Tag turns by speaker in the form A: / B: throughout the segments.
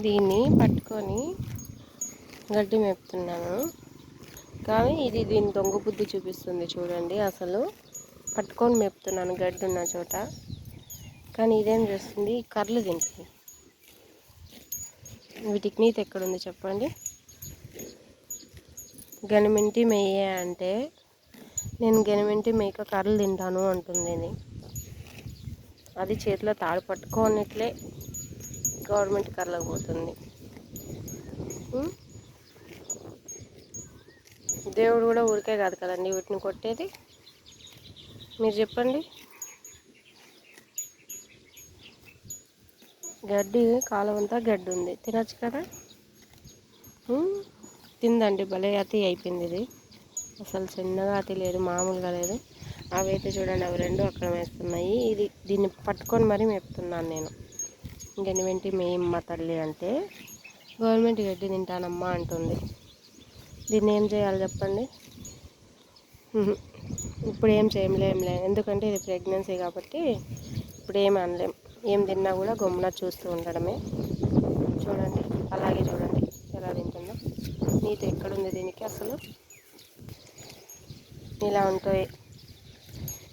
A: దీన్ని పట్టుకొని గడ్డి మేపుతున్నాను. కానీ ఇది దీని దొంగ బుద్ధి చూపిస్తుంది చూడండి అసలు. పట్టుకొని మేపుతున్నాను గడ్డి ఉన్న చోట. కానీ ఇదేం చేస్తుంది? కర్రలు తింటుంది. వీటికి నీతి ఎక్కడుంది చెప్పండి? గనిమింటి మెయ్యే అంటే నేను గనిమింటి మేక కర్రలు తింటాను అంటుంది అది చేతిలో తాడు పట్టుకోనట్లే. గవర్నమెంట్ కర్రలకు పోతుంది. దేవుడు కూడా ఊరికే కాదు కదండి వీటిని కొట్టేది. మీరు చెప్పండి. గడ్డి కాలవంతా గడ్డి ఉంది. తినచ్చు కదా? తిందండి భలే అతి అయిపోయింది ఇది. అసలు చిన్నగా అతి లేదు మామూలుగా లేదు. అవి అయితే చూడండి అవి రెండు అక్కడ మేస్తున్నాయి. ఇది దీన్ని పట్టుకొని మరీ మేపుతున్నాను నేను. ఇంకెన్ని మేమ్మ తల్లి అంటే గవర్నమెంట్ గడ్డి తింటానమ్మా అంటుంది. దీన్ని ఏం చేయాలి చెప్పండి? ఇప్పుడు ఏం చేయలేంలే ఎందుకంటే ఇది ప్రెగ్నెన్సీ కాబట్టి ఇప్పుడు ఏం అనలేం. ఏం తిన్నా కూడా గమ్మున చూస్తూ ఉండడమే. చూడండి అలాగే చూడండి. ఎలా తింటుందో. నీతో ఎక్కడుంది దీనికి అసలు? ఇలా ఉంటాయి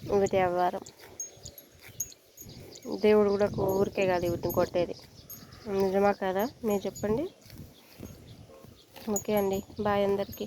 A: ఇవి వ్యవహారం. దేవుడు కూడా ఊరికే కాదు వీటిని కొట్టేది. నిజమా కదా? మీరు చెప్పండి. ఓకే అండి. బాయ్ అందరికీ.